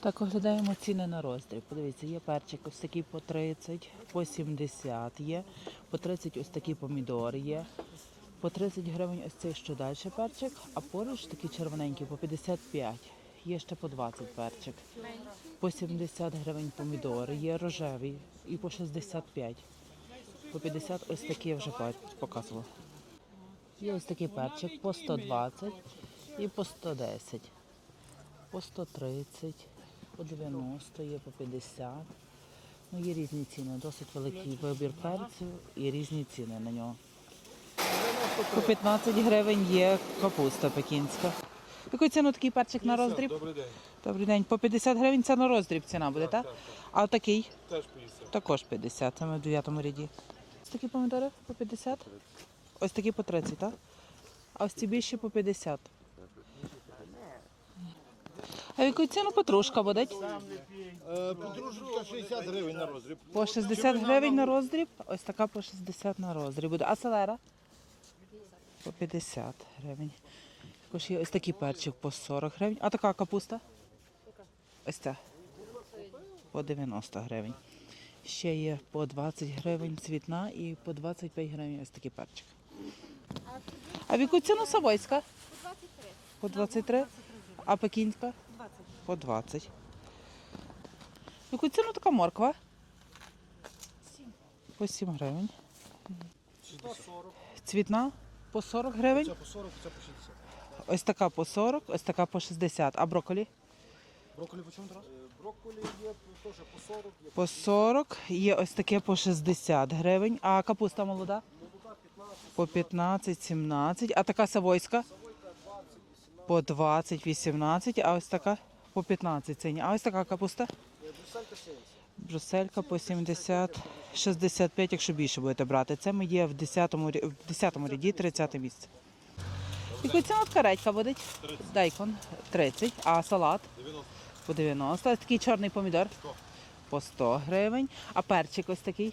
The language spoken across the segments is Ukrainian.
Так, оглядаємо ціни на роздріб. Подивіться, є перчик ось такий по 30, по 70 є, по 30 ось такі помідори є, по 30 гривень ось цей що далі перчик, а поруч такі червоненькі по 55. Є ще по 20 перчик. По 70 гривень помідори, є рожеві і по 65. По 50 ось такі я вже показувала. Є ось такий перчик по 120 і по 110 по 130, по 90, є по 50. Ну, є різні ціни, досить великий вибір перцю і різні ціни на нього. По 15 гривень є капуста пекінська. Яку ціну такий перчик на роздріб? Добрий день. Добрий день. По 50 гривень це на роздріб ціна буде, так? А такий? Теж 50. Також 50, це ми в 9 ряді. Ось такі помідори по 50? Ось такі по 30, так? А ось ці більші по 50. А в яку ціну петрушка буде? Подружка 60 гривень на розріб. По 60 гривень на роздріб, ось така по 60 на роздріб буде. А селера? По 50 гривень. Також є ось такий перчик по 40 гривень. А така капуста? Ось ця. По 90 гривень. Ще є по 20 гривень цвітна і по 25 гривень ось такий перчик. А в яку ціну Савойська? По 23. А пекінська? По 20. В яку ціну така морква? По 7 гривень. Цвітна по 40 гривень. Це по 40, це по 60. Ось така по 40, ось така по 60. А брокколі? Брокколі по чому, Тарас? Брокколі є теж по 40, є По 40. Є ось таке по 60 гривень. А капуста молода? По 15, 17. А така савойська? По 20, 18. А ось така по 15 ціні. А ось така капуста? бруселька 70. Бруселька по 70, 65, якщо більше будете брати. Це ми є в 10-му, в 10-му ряді, 30 місце. Яку ціна така редька буде? Дайкон 30, а салат? По 90. Ось такий чорний помідор? По 100 гривень. А перчик ось такий?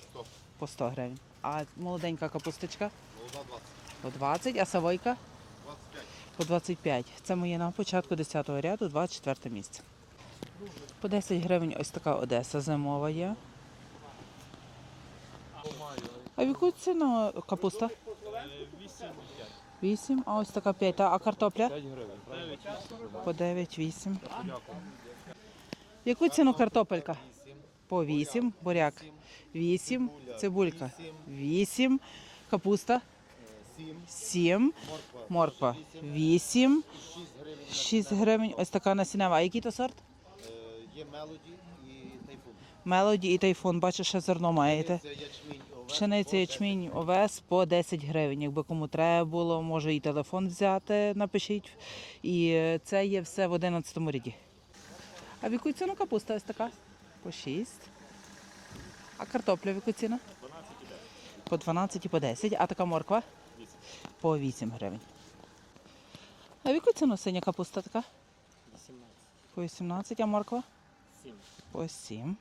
По 100 гривень. А молоденька капусточка? Молода 20. По 20, а савойка? 25. По 25. Це моє на початку 10-го ряду, 24 місце. По 10 гривень ось така Одеса зимова є. А в яку ціну капуста? 8, а ось така 5. А картопля? 5 гривень. По 9-8. В яку ціну картопелька? По 8. Буряк. 8. Цибулька. 8. Капуста. 7. Морква. 8. 6 гривень. Ось така насінева. А який то сорт? Е, Є мелоді і тайфун. Мелоді і тайфун. Бачу, ще зерно маєте. Пшениця, ячмінь, овес по 10 гривень. Якби кому треба було, може і телефон взяти, напишіть. І це є все в 11 ряді. А в яку ціну капуста ось така? По 6. А картопля в яку ціну? По 12 і по 10. А така морква? По 8 гривень. А в яку ціну синя капуста така? 18. По 18, а морква? 7. По 7.